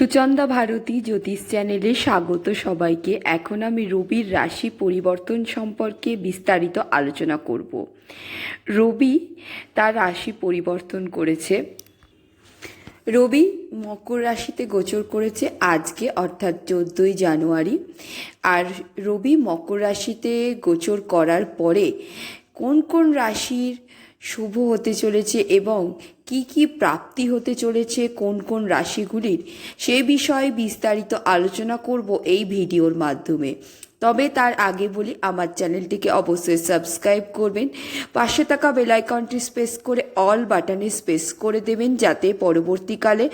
সুচন্দা ভারতী জ্যোতিষ চ্যানেলে স্বাগত সবাইকে। এখন আমি রবির রাশি পরিবর্তন সম্পর্কে বিস্তারিত আলোচনা করব। রবি তার রাশি পরিবর্তন করেছে। রবি মকর রাশিতে গোচর করেছে আজকে, অর্থাৎ চোদ্দোই জানুয়ারি। আর রবি মকর রাশিতে গোচর করার পরে কোন কোন রাশির শুভ হতে চলেছে এবং কি কি প্রাপ্তি হতে চলেছে, কোন কোন রাশিগুলির, সে বিষয়ে বিস্তারিত আলোচনা করব এই ভিডিওর মাধ্যমে। তবে তার আগে বলি, আমার চ্যানেলটিকে অবশ্যই সাবস্ক্রাইব করবেন। পাশে থাকা বেলাইকনটি স্পেস করে, অল বাটনে স্পেস করে দেবেন, যাতে পরবর্তীকালে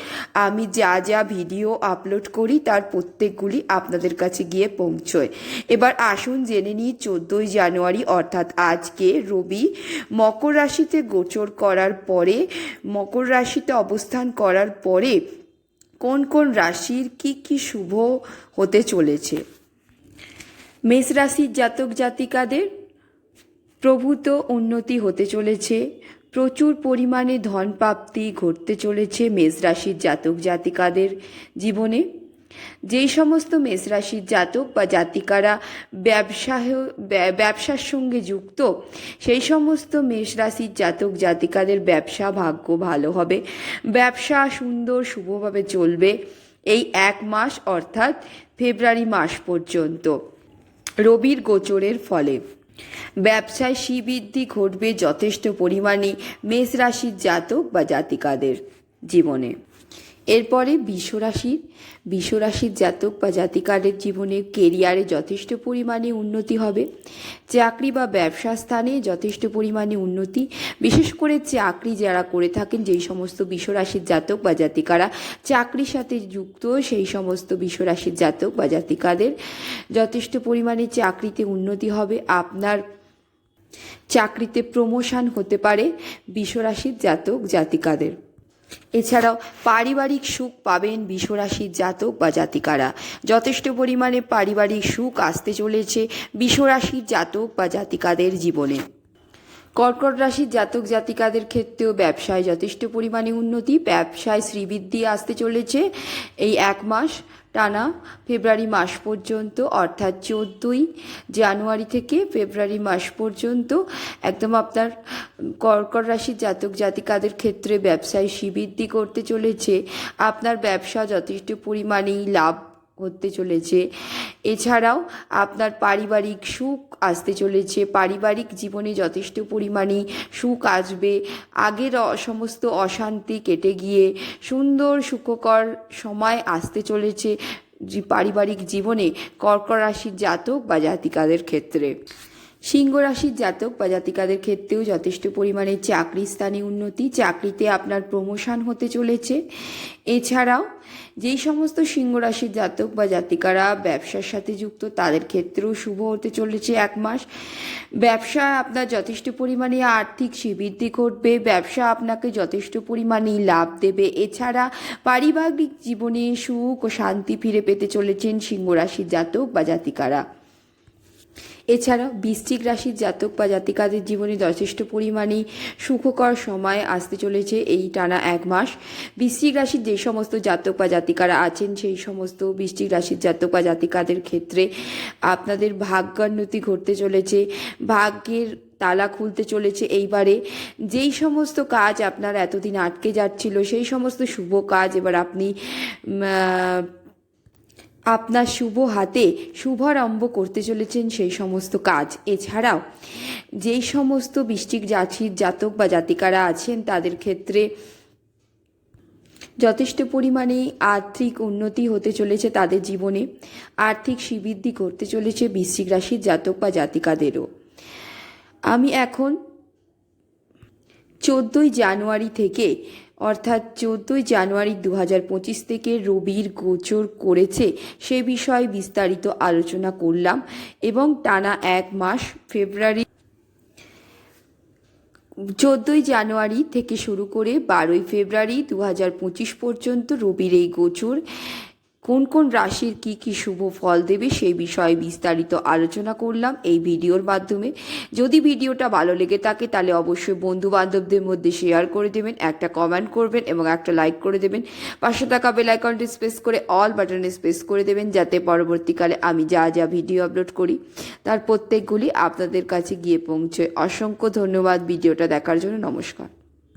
আমি যা যা ভিডিও আপলোড করি, তার প্রত্যেকগুলি আপনাদের কাছে গিয়ে পৌঁছয়। এবার আসুন জেনে নিই, চোদ্দোই জানুয়ারি, অর্থাৎ আজকে রবি, মকর রাশিতে গোচর করার পরে, মকর রাশিতে অবস্থান করার পরে কোন কোন রাশির কি কি শুভ হতে চলেছে? মেষ রাশির জাতক জাতিকাদের প্রভূত উন্নতি হতে চলেছে। প্রচুর পরিমাণে ধন প্রাপ্তি ঘটতে চলেছে মেষ রাশির জাতক জাতিকাদের জীবনে। যেই সমস্ত মেষ রাশির জাতক বা জাতিকারা ব্যবসা ব্যবসার সঙ্গে যুক্ত, সেই সমস্ত মেষ রাশির জাতক জাতিকাদের ব্যবসা ভাগ্য ভালো হবে। ব্যবসা সুন্দর শুভভাবে চলবে এই এক মাস অর্থাৎ ফেব্রুয়ারি মাস পর্যন্ত। রবির গোচরের ফলে। ব্যবসায় শ্রীবৃদ্ধি ঘটবে যথেষ্ট পরিমাণে মেষ রাশির জাতক বা জাতিকাদের জীবনে। এরপরে বিশ্বরাশির বিশ্বরাশির জাতক বা জাতিকাদের জীবনে কেরিয়ারে যথেষ্ট পরিমাণে উন্নতি হবে। চাকরি বা ব্যবসা স্থানে যথেষ্ট পরিমাণে উন্নতি। বিশেষ করে চাকরি যারা করে থাকেন, যেই সমস্ত বিশ্বরাশির জাতক বা জাতিকারা চাকরির সাথে যুক্ত, সেই সমস্ত বিশ্বরাশির জাতক বা জাতিকাদের যথেষ্ট পরিমাণে চাকরিতে উন্নতি হবে। আপনার চাকরিতে প্রমোশন হতে পারে বিশ্বরাশির জাতক, জাতিকাদের। এছাড়াও পারিবারিক সুখ পাবেন বিশ্বরাশির জাতক বা জাতিকারা। যথেষ্ট পরিমাণে পারিবারিক সুখ আসতে চলেছে বিশ্বরাশির জাতক বা জাতিকাদের জীবনে। কর্কট রাশির জাতক জাতিকাদের ক্ষেত্রেও ব্যবসায় যথেষ্ট পরিমাণে উন্নতি, ব্যবসায় শ্রীবৃদ্ধি আসতে চলেছে। এই এক মাস টানা ফেব্রুয়ারি মাস পর্যন্ত, অর্থাৎ চোদ্দোই জানুয়ারি থেকে ফেব্রুয়ারি মাস পর্যন্ত একদম আপনার কর্কট রাশির জাতক জাতিকাদের ক্ষেত্রে ব্যবসায় শ্রীবৃদ্ধি করতে চলেছে। আপনার ব্যবসা যথেষ্ট পরিমাণেই লাভ করতে চলেছে। এছাড়াও আপনার পারিবারিক সুখ আসতে চলেছে। পারিবারিক জীবনে যথেষ্ট পরিমাণে সুখ আসবে। আগের সমস্ত অশান্তি কেটে গিয়ে সুন্দর, সুখকর সময় আসতে চলেছে পারিবারিক জীবনে কর্ক রাশির জাতক বা জাতিকাদের ক্ষেত্রে। সিংহ রাশির জাতক বা জাতিকাদের ক্ষেত্রেও যথেষ্ট পরিমাণে চাকরি স্থানে উন্নতি। চাকরিতে আপনার প্রমোশন হতে চলেছে। এছাড়াও যেই সমস্ত সিংহ রাশির জাতক বা জাতিকারা ব্যবসার সাথে যুক্ত, তাদের ক্ষেত্রেও শুভ হতে চলেছে এক মাস। ব্যবসা আপনার যথেষ্ট পরিমাণে আর্থিক শ্রীবৃদ্ধি ঘটবে, ব্যবসা আপনাকে যথেষ্ট পরিমাণে লাভ দেবে। এছাড়া পারিবারিক জীবনে সুখ ও শান্তি ফিরে পেতে চলেছেন সিংহ রাশির জাতক বা জাতিকারা। এছাড়াও বৃশ্চিক রাশির জাতক বা জাতিকাদের জীবনে যথেষ্ট পরিমাণে সুখকর সময় আসতে চলেছে এই টানা এক মাস। বৃশ্চিক রাশির যে সমস্ত জাতক বা জাতিকারা আছেন, সেই সমস্ত বৃশ্চিক রাশির জাতক বা জাতিকাদের ক্ষেত্রে আপনাদের ভাগ্যান্নতি ঘটতে চলেছে, ভাগ্যের তালা খুলতে চলেছে। এইবারে যেই সমস্ত কাজ আপনার এতদিন আটকে যাচ্ছিল, সেই সমস্ত শুভ কাজ এবার আপনি আপনার শুভ হাতে শুভারম্ভ করতে চলেছেন সেই সমস্ত কাজ। এছাড়াও, যেই সমস্ত বৃষ্টিক জাতির জাতক বা জাতিকারা আছেন, তাদের ক্ষেত্রে যথেষ্ট পরিমাণে আর্থিক উন্নতি হতে চলেছে তাদের জীবনে। আর্থিক শ্রীবৃদ্ধি করতে চলেছে বৃশ্চিক রাশির জাতক বা জাতিকাদেরও। আমি এখন চোদ্দোই জানুয়ারি থেকে অর্থাৎ চোদ্দোই জানুয়ারি দু হাজার পঁচিশ থেকে রবির গোচর করেছে সে বিষয়ে বিস্তারিত আলোচনা করলাম এবং টানা এক মাস ফেব্রুয়ারি চোদ্দোই জানুয়ারি থেকে শুরু করে বারোই ফেব্রুয়ারি দু হাজার পঁচিশ পর্যন্ত রবির এই গোচর। কোন কোন রাশির কি কি শুভ ফল দেবে সেই বিষয়ে বিস্তারিত আলোচনা করলাম এই ভিডিওর মাধ্যমে। যদি ভিডিওটা ভালো লেগে থাকে তাহলে অবশ্যই বন্ধু বান্ধবদের মধ্যে শেয়ার করে দেবেন, একটা কমেন্ট করবেন এবং একটা লাইক করে দেবেন। পাশে থাকা বেল আইকনটি স্পেস করে অল বাটনে স্পেস করে দেবেন যাতে পরবর্তীকালে আমি যা যা ভিডিও আপলোড করি, তার প্রত্যেকগুলি আপনাদের কাছে গিয়ে পৌঁছয়। অসংখ্য ধন্যবাদ ভিডিওটা দেখার জন্য। নমস্কার।